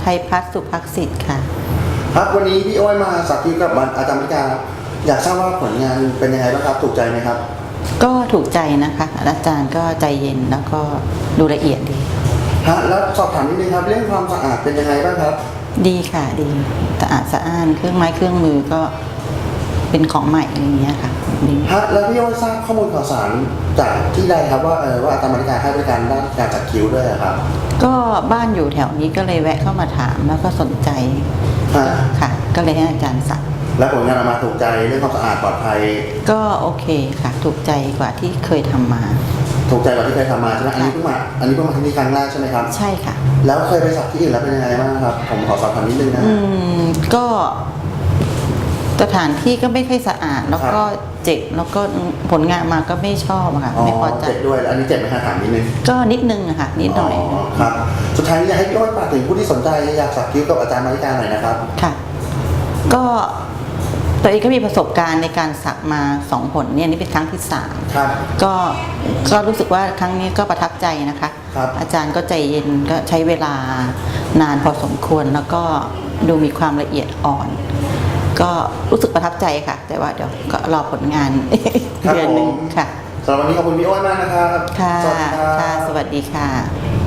ไทยพัฒน์สุภักดิ์สิทธิ์ค่ะ ครับวันนี้พี่อ้อยมาสักทีกับอาจารย์มริกาอยากทราบว่าผลงานเป็นยังไงบ้างครับถูกใจไหมครับ ก็ถูกใจนะคะ อาจารย์ก็ใจเย็นแล้วก็ดูละเอียดดีฮะแล้วสอบถามนิดนึงครับเรื่องความสะอาดเป็นยังไงบ้างครับ ดีค่ะดีสะอาดสะอ้านเครื่องไม้เครื่องมือก็ เป็นของใหม่อะไรอย่างเงี้ยค่ะดีฮะแล้วพี่อ้อยทราบข้อมูลข่าวสารจากที่ใดครับว่าเออว่าอาจารย์มริกาให้บริการด้านการจัดคิ้วด้วยอะครับก็บ้านอยู่แถวนี้ก็เลยแวะเข้ามาถามแล้วก็สนใจฮะค่ะ ก็เลยให้อาจารย์สั่งแล้วผลงานออกมาถูกใจเรื่องความสะอาดปลอดภัย ก็โอเคค่ะ ถูกใจกว่าที่เคยทำมา ถูกใจกว่าที่เคยทำมาใช่ไหมอันนี้เพิ่งมาอันนี้เพิ่งมาที่นี่ครั้งแรกใช่ไหมครับ ใช่ค่ะ แล้วเคยไปสักที่อื่นแล้วเป็นยังไงบ้างครับ ผมขอสอบถามนิดนึงนะอืมก็ สถานที่ก็ไม่ค่อยสะอาด แล้วก็เจ็บแล้วก็ผลงานมาก็ไม่ชอบอะค่ะอ๋อไม่พอใจเจ็บด้วยแล้วอันนี้เจ็บไหมฮะถามนิดนึงก็นิดนึงอะค่ะ นิดหน่อยครับ สุดท้ายนี้อยากให้พี่อ้อยฝากถึงผู้ที่สนใจอยากสักคิ้วกับอาจารย์มาริกาหน่อยนะครับค่ะ ก็ตัวเองก็มีประสบการณ์ในการสักมาสองผลเนี่ยนี่เป็นครั้งที่สามครับก็ก็รู้สึกว่าครั้งนี้ก็ประทับใจนะคะครับอาจารย์ก็ใจเย็นก็ใช้เวลานานพอสมควรแล้วก็ดูมีความละเอียดอ่อน ก็รู้สึกประทับใจค่ะ แต่ว่าเดี๋ยวก็รอผลงานครับเดือนหนึ่งผม ค่ะ สำหรับวันนี้ขอบคุณพี่อ้อยมากนะครับค่ะสวัสดีครับ ค่ะ สวัสดีค่ะ